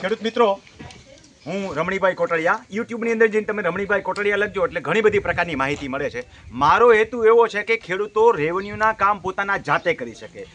ખેડૂત મિત્રો, હું રમણીભાઈ કોટડિયા. યુટ્યુબની અંદર જઈને તમે રમણીભાઈ કોટડિયા લખજો, એટલે ઘણી બધી પ્રકારની માહિતી મળે છે. મારો હેતુ એવો છે કે ખેડૂતો રેવન્યુના કામ પોતાના જાતે કરી શકે.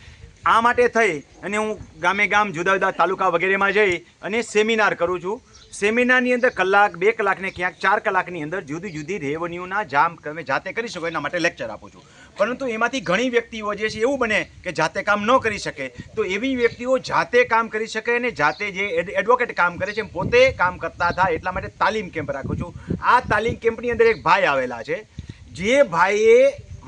આ માટે થઈ અને હું ગામે ગામ જુદા જુદા તાલુકા વગેરેમાં જઈ અને સેમિનાર કરું છું. સેમિનારની અંદર કલાક, બે કલાકને ક્યાંક, ચાર કલાકની અંદર જુદી જુદી રેવન્યુના જામ તમે જાતે કરી શકો, એના માટે લેક્ચર આપું છું. પરંતુ એમાંથી ઘણી વ્યક્તિઓ જે છે, એવું બને કે જાતે કામ ન કરી શકે. તો એવી વ્યક્તિઓ જાતે કામ કરી શકે અને જાતે જે એડવોકેટ કામ કરે છે પોતે કામ કરતા હતા, એટલા માટે તાલીમ કેમ્પ રાખું છું. આ તાલીમ કેમ્પની અંદર એક ભાઈ આવેલા છે. જે ભાઈએ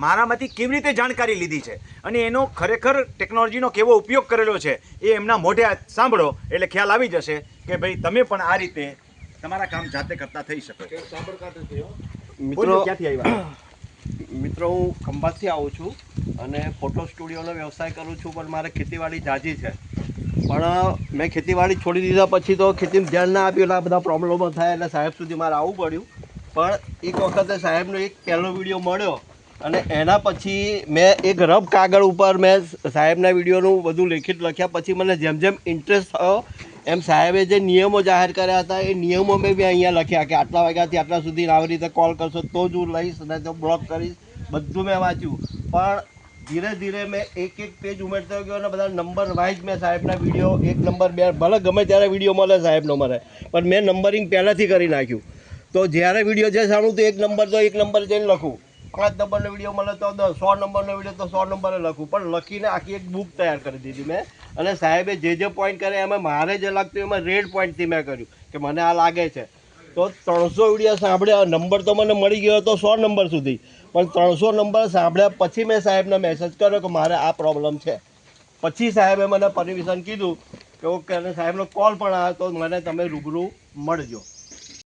મારામાંથી કેવી રીતે જાણકારી લીધી છે? અને એનો ખરેખર ટેકનોલોજીનો કેવો ઉપયોગ કરેલો છે એ એમના મોઢે સાંભળો એટલે ખ્યાલ આવી જશે કે ભાઈ તમે પણ આ રીતે તમારા કામ જાતે કરતા થઈ શકો મિત્રો ક્યાંથી આવ્યા? મિત્રો હું ખંભાતથી આવું છું અને ફોટો સ્ટુડિયોનો વ્યવસાય કરું છું પણ મારે ખેતીવાડી જાજી છે. પણ મેં ખેતીવાડી છોડી દીધા પછી તો ખેતીમાં ધ્યાન ના આપ્યું એટલે આ બધા પ્રોબ્લેમો થાય એટલે સાહેબ સુધી મારે આવવું પડ્યું. પણ એક વખતે સાહેબનો એક પહેલો વીડિયો મળ્યો અને એના પછી મેં એક રફ કાગળ ઉપર મેં સાહેબના વિડીયોનું બધું લેખિત લખ્યા પછી મને જેમ જેમ ઇન્ટરેસ્ટ થયો, એમ સાહેબે જે નિયમો જાહેર કર્યા હતા, એ નિયમો મેં બી અહીંયા લખ્યા કે આટલા વાગ્યાથી આટલા સુધી આવી રીતે કોલ કરશો તો જ હું લઈશ અને તો બ્લોક કરીશ. બધું મેં વાંચ્યું. પણ ધીરે ધીરે મેં એક એક પેજ ઉમેરતો ગયો અને બધા નંબર વાઇઝ મેં સાહેબના વીડિયો, એક નંબર બે, ભલે ગમે ત્યારે વીડિયો મળે સાહેબનો મને પણ મેં નંબરિંગ પહેલાંથી કરી નાખ્યું. તો જ્યારે વીડિયો જે સારું તો એક નંબર તો એક નંબર જઈને લખું. પાંચ નંબરનો વીડિયો મળે તો સો નંબરનો વીડિયો તો સો નંબરે લખું. પણ લખીને આખી એક બુક તૈયાર કરી દીધી મેં. અને સાહેબે જે જે પોઈન્ટ કર્યા એમાં મારે જે લાગતું એમાં રેડ પોઈન્ટથી મેં કર્યું, કે મને આ લાગે છે. તો ત્રણસો વીડિયો સાંભળ્યા, નંબર તો મને મળી ગયો હતો સો નંબર સુધી. પણ ત્રણસો નંબર સાંભળ્યા પછી મેં સાહેબને મેસેજ કર્યો કે મારે આ પ્રોબ્લેમ છે. પછી સાહેબે મને પરમિશન કીધું કે ઓકે, અને સાહેબનો કોલ પણ આવ્યો તો મને તમે રૂબરૂ મળજો.